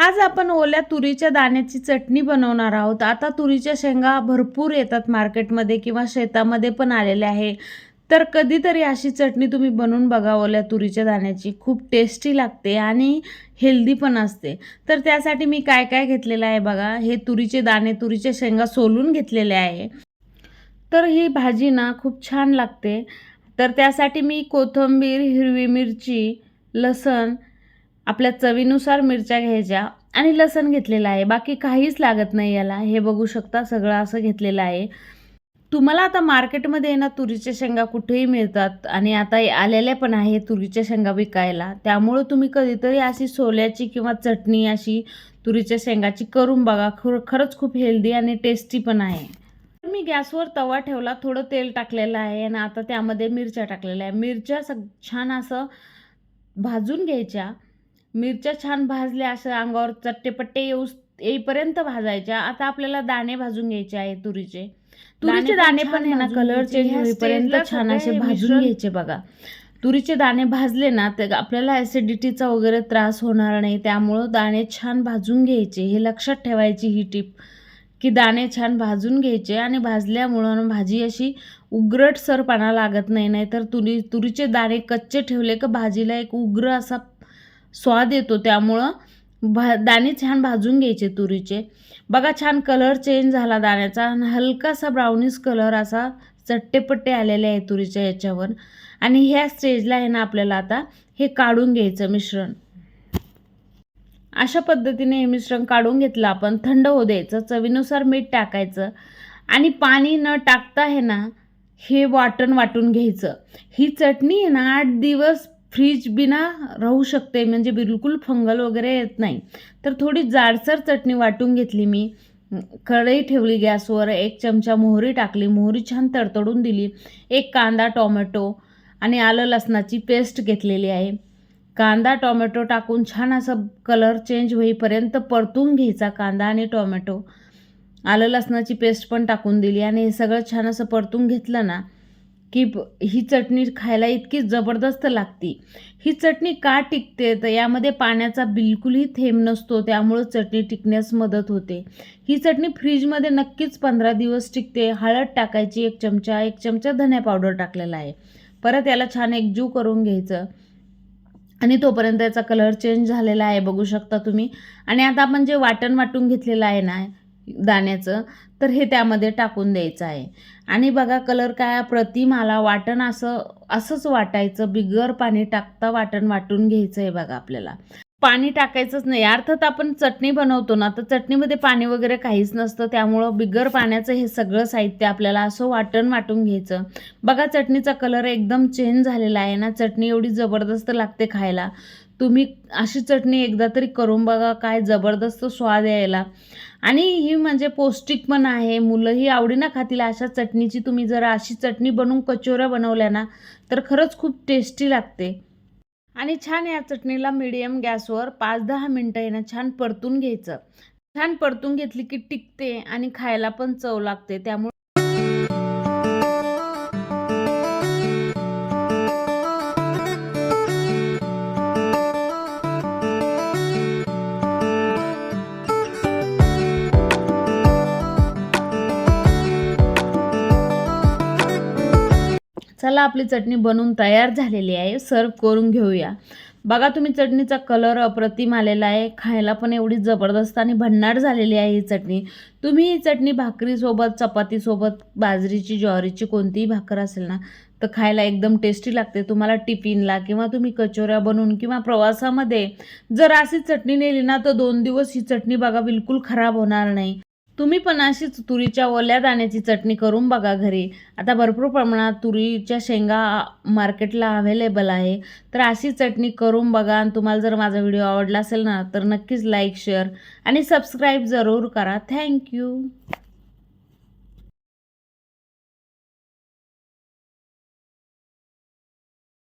आज आपण ओल्या तुरीच्या दाण्याची चटणी बनवणार आहोत. आता तुरीच्या शेंगा भरपूर येतात मार्केटमध्ये किंवा शेतामध्ये पण आलेल्या आहे. तर कधीतरी अशी चटणी तुम्ही बनवून बघा ओल्या तुरीच्या दाण्याची. खूप टेस्टी लागते आणि हेल्दी पण असते. तर त्यासाठी मी काय काय घेतलेलं आहे बघा. हे तुरीचे दाणे तुरीच्या शेंगा सोलून घेतलेले आहे. तर ही भाजी ना खूप छान लागते. तर त्यासाठी मी कोथिंबीर हिरवी मिरची लसण आपल्या चवीनुसार मिरच्या घ्यायच्या आणि लसण घेतलेलं आहे. बाकी काहीच लागत नाही याला. हे बघू शकता सगळं असं घेतलेलं आहे. तुम्हाला आता मार्केटमध्ये ना तुरीच्या शेंगा कुठेही मिळतात आणि आता आलेल्या पण आहे तुरीच्या शेंगा विकायला. त्यामुळं तुम्ही कधीतरी अशी सोल्याची किंवा चटणी अशी तुरीच्या शेंगाची करून बघा. खर खरंच खूप हेल्दी आणि टेस्टी पण आहे. मी गॅसवर तवा ठेवला थोडं तेल टाकलेलं आहे आणि आता त्यामध्ये मिरच्या टाकलेल्या आहे. मिरच्या सग छान असं भाजून घ्यायच्या. मिरच्या छान भाजल्या असं अंगावर चट्टेपट्टे येऊ येईपर्यंत भाजायच्या. आता आपल्याला दाणे भाजून घ्यायचे आहे तुरीचे. तुरीचे दाणे पण आहे ना कलर चेंज होईपर्यंत छान असे भाजून घ्यायचे बघा. तुरीचे दाणे भाजले ना तर आपल्याला ॲसिडिटीचा वगैरे त्रास होणार नाही. त्यामुळं दाणे छान भाजून घ्यायचे. हे लक्षात ठेवायची ही टीप की दाणे छान भाजून घ्यायचे आणि भाजल्यामुळं भाजी अशी उग्रटसरपणा लागत नाही. नाहीतर तुरी तुरीचे दाणे कच्चे ठेवले का भाजीला एक उग्र असा स्वाद येतो त्यामुळं भा दाणे छान भाजून घ्यायचे तुरीचे. बघा छान कलर चेंज झाला दाण्याचा आणि हलकासा ब्राउनिश कलर असा चट्टेपट्टे आलेले आहे तुरीच्या याच्यावर. आणि ह्या स्टेजला आहे ना आपल्याला आता हे काढून घ्यायचं मिश्रण. अशा पद्धतीने हे मिश्रण काढून घेतलं आपण थंड होऊ द्यायचं चवीनुसार मीठ टाकायचं आणि पाणी न टाकता आहे ना हे वाटण वाटून घ्यायचं. ही चटणी आहे ना आठ दिवस फ्रीज बिना राहू शकते म्हणजे बिलकुल फंगल वगैरे येत नाही. तर थोडी जाडसर चटणी वाटून घेतली मी. कढई ठेवली गॅसवर एक चमचा मोहरी टाकली मोहरी छान तडतडून दिली एक कांदा टोमॅटो आणि आलं लसणाची पेस्ट घेतलेली आहे. कांदा टोमॅटो टाकून छान असं कलर चेंज होईपर्यंत परतून घ्यायचा कांदा आणि टोमॅटो. आलं लसणाची पेस्ट पण टाकून दिली आणि हे सगळं छान असं परतून घेतलं ना की ही चटणी खायला इतकी जबरदस्त लागती. ही चटणी का टिकते? तर यामध्ये पाण्याचा बिलकुलही थेंब नसतो त्यामुळं चटणी टिकण्यास मदत होते. ही चटणी फ्रीजमध्ये नक्कीच पंधरा दिवस टिकते. हळद टाकायची एक चमचा एक चमचा धन्या पावडर टाकलेला आहे. परत याला छान एकजीव करून घ्यायचं. आणि तोपर्यंत याचा कलर चेंज झालेला आहे बघू शकता तुम्ही. आणि आता आपण जे वाटण वाटून घेतलेलं आहे ना दाण्याचं तर हे त्यामध्ये टाकून द्यायचं आहे. आणि बघा कलर काय प्रतिमाला वाटण असं असंच वाटायचं. बिगर पाणी टाकता वाटण वाटून घ्यायचं आहे बघा आपल्याला. पाणी टाकायचंच नाही. अर्थात आपण चटणी बनवतो ना तर चटणीमध्ये पाणी वगैरे काहीच नसतं. त्यामुळं बिगर पाण्याचं हे सगळं साहित्य आपल्याला असं वाटण वाटून घ्यायचं. बघा चटणीचा कलर एकदम चेंज झालेला आहे ना. चटणी एवढी जबरदस्त लागते खायला. तुम्ही अशी चटणी एकदा तरी करून बघा काय जबरदस्त स्वाद यायला आणि ही म्हणजे पौष्टिक पण आहे. मुलंही आवडीनं खातील. अशा चटणीची तुम्ही जर अशी चटणी बनवून कचोऱ्या बनवल्या ना तर खरंच खूप टेस्टी लागते. आणि छान या चटणीला मिडियम गॅसवर पाच दहा मिनटं येणं छान परतून घ्यायचं. छान परतून घेतली की टिकते आणि खायला पण चव लागते. त्यामुळे चला आपली चटणी बनवून तयार झालेली आहे. सर्व करून घेऊया. बघा तुम्ही चटणीचा कलर अप्रतिम आलेला आहे. खायला पण एवढी जबरदस्त आणि भन्नाट झालेली आहे ही चटणी. तुम्ही ही चटणी भाकरीसोबत चपातीसोबत बाजरीची ज्वारीची कोणतीही भाकर असेल ना तर खायला एकदम टेस्टी लागते. तुम्हाला टिफिनला किंवा तुम्ही कचोऱ्या बनवून किंवा प्रवासामध्ये जर अशी चटणी नेली ना तर दोन दिवस ही चटणी बघा बिलकुल खराब होणार नाही. तुम्ही पण अशीच तुरीच्या ओल्या दाण्याची चटणी करून बघा घरी. आता भरपूर प्रमाणात तुरीच्या शेंगा मार्केटला अवेलेबल आहे. तर अशी चटणी करून बघा आणि तुम्हाला जर माझा व्हिडिओ आवडला असेल ना तर नक्कीच लाईक शेअर आणि सबस्क्राईब जरूर करा. थँक्यू